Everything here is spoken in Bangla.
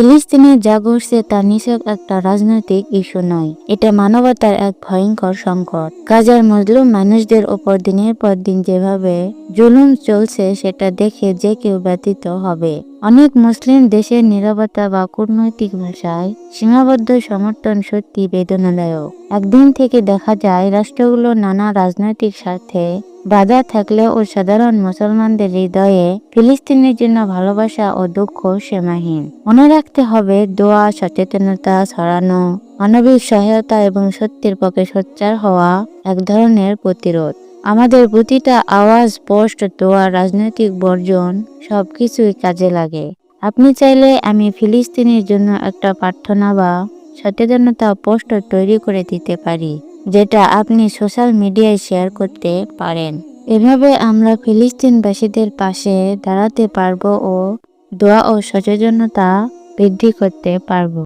ফিলিস্তিনে যা ঘটছে তা নিছক একটা রাজনৈতিক ইস্যু নয়। এটা মানবতার এক ভয়ঙ্কর সংকট। গাজার মজলুম মানুষদের ওপর দিনের পর দিন যেভাবে জুলুম চলছে, সেটা দেখে যে কেউ ব্যতীত হবে। অনেক মুসলিম দেশের নিরবতা বা কূটনৈতিক ভাষায় সীমাবদ্ধ সমর্থন সত্যি বেদনাদায়ক। একদিন থেকে দেখা যায়, রাষ্ট্রগুলো নানা রাজনৈতিক স্বার্থে বাধা থাকলেও সাধারণ মুসলমানদের হৃদয়ে ফিলিস্তিনের জন্য ভালোবাসা ও দুঃখ সীমাহীন। মনে রাখতে হবে, দোয়া, সচেতনতা ছড়ানো, মানবিক সহায়তা এবং সত্যের পক্ষে সোচ্চার হওয়া এক ধরনের প্রতিরোধ। আমাদের প্রতিটা আওয়াজ, পোস্ট, দোয়া, রাজনৈতিক বর্জন সবকিছুই কাজে লাগে। আপনি চাইলে আমি ফিলিস্তিনের জন্য একটা প্রার্থনা বা সচেতনতা পোস্ট তৈরি করে দিতে পারি। যেটা আপনি সোশ্যাল মিডিয়ায় শেয়ার করতে পারেন। এভাবে আমরা ফিলিস্তিনবাসীদের পাশে দাঁড়াতে পারব ও দোয়া ও সচেতনতা বৃদ্ধি করতে পারব।